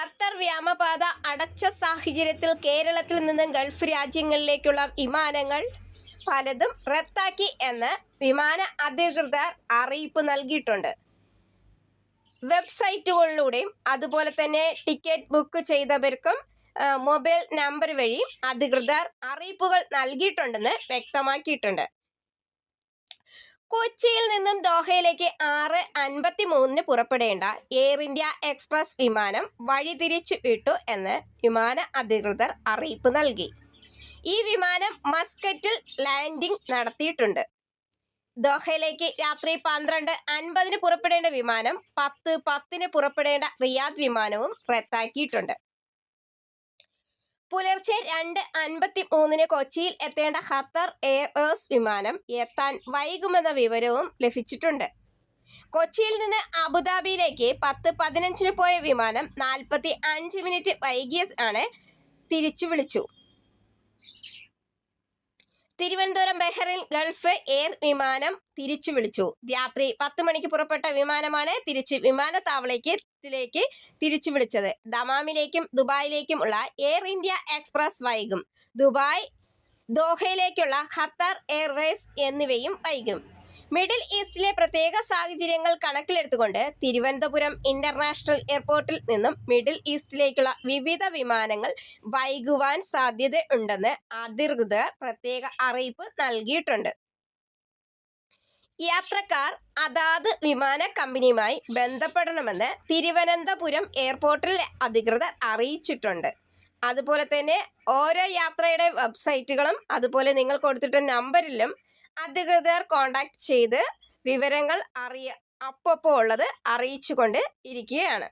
Qatar വ്യോമപാത അടച്ച സാഹചര്യത്തിൽ കേരളത്തിൽ നിന്നും ഗൾഫ് രാജ്യങ്ങളിലേക്കുള്ള വിമാനങ്ങൾ പലതും റദ്ദാക്കി എന്ന് വിമാന അധികൃതർ അറിയിപ്പ് നൽകിയിട്ടുണ്ട്. വെബ്സൈറ്റുകളിലൂടെയും അതുപോലെ തന്നെ ടിക്കറ്റ് ബുക്ക് ചെയ്തവർക്കും മൊബൈൽ നമ്പർ വഴിയും അധികൃതർ അറിയിപ്പുകൾ നൽകിയിട്ടുണ്ടെന്ന് വ്യക്തമാക്കിയിട്ടുണ്ട്. കൊച്ചിയിൽ നിന്നും ദോഹയിലേക്ക് ആറ് അൻപത്തി മൂന്നിന് പുറപ്പെടേണ്ട എയർ ഇന്ത്യ എക്സ്പ്രസ് വിമാനം വഴിതിരിച്ചു വിട്ടു എന്ന് വിമാന അധികൃതർ അറിയിപ്പ് നൽകി. ഈ വിമാനം മസ്കറ്റിൽ ലാൻഡിംഗ് നടത്തിയിട്ടുണ്ട്. ദോഹയിലേക്ക് രാത്രി പന്ത്രണ്ട് അൻപതിന് പുറപ്പെടേണ്ട വിമാനം പത്ത് പത്തിന് പുറപ്പെടേണ്ട റിയാദ് വിമാനവും റദ്ദാക്കിയിട്ടുണ്ട്. പുലർച്ചെ രണ്ട് അൻപത്തി മൂന്നിന് കൊച്ചിയിൽ എത്തേണ്ട ഖത്തർ എയർവേഴ്സ് വിമാനം എത്താൻ വൈകുമെന്ന വിവരവും ലഭിച്ചിട്ടുണ്ട്. കൊച്ചിയിൽ നിന്ന് അബുദാബിയിലേക്ക് പത്ത് പതിനഞ്ചിന് പോയ വിമാനം നാൽപ്പത്തി അഞ്ച് മിനിറ്റ് വൈകിയ ആണ് തിരിച്ചു വിളിച്ചു. തിരുവനന്തപുരം ബഹ്റിൻ ഗൾഫ് എയർ വിമാനം തിരിച്ചു വിളിച്ചു. രാത്രി പത്ത് മണിക്ക് പുറപ്പെട്ട വിമാനമാണ് തിരിച്ച് വിമാനത്താവളേക്ക് തിരിച്ചു വിളിച്ചത്. ദമാമിലേക്കും ദുബായിലേക്കും ഉള്ള എയർ ഇന്ത്യ എക്സ്പ്രസ് വൈകും. ദുബായ് ദോഹയിലേക്കുള്ള ഖത്തർ എയർവേസ് എന്നിവയും വൈകും. മിഡിൽ ഈസ്റ്റിലെ പ്രത്യേക സാഹചര്യങ്ങൾ കണക്കിലെടുത്തുകൊണ്ട് തിരുവനന്തപുരം ഇന്റർനാഷണൽ എയർപോർട്ടിൽ നിന്നും മിഡിൽ ഈസ്റ്റിലേക്കുള്ള വിവിധ വിമാനങ്ങൾ വൈകുവാൻ സാധ്യതയുണ്ടെന്ന് അധികൃതർ പ്രത്യേക അറിയിപ്പ് നൽകിയിട്ടുണ്ട്. യാത്രക്കാർ അതാത് വിമാന കമ്പനിയുമായി ബന്ധപ്പെടണമെന്ന് തിരുവനന്തപുരം എയർപോർട്ടിലെ അധികൃതർ അറിയിച്ചിട്ടുണ്ട്. അതുപോലെ തന്നെ ഓരോ യാത്രയുടെ വെബ്സൈറ്റുകളും അതുപോലെ നിങ്ങൾ കൊടുത്തിട്ട നമ്പറിലും അധികൃതർ കോണ്ടാക്ട് ചെയ്ത് വിവരങ്ങൾ അറിയ അപ്പോൾ ഉള്ളത് അറിയിച്ചുകൊണ്ട് ഇരിക്കുകയാണ്.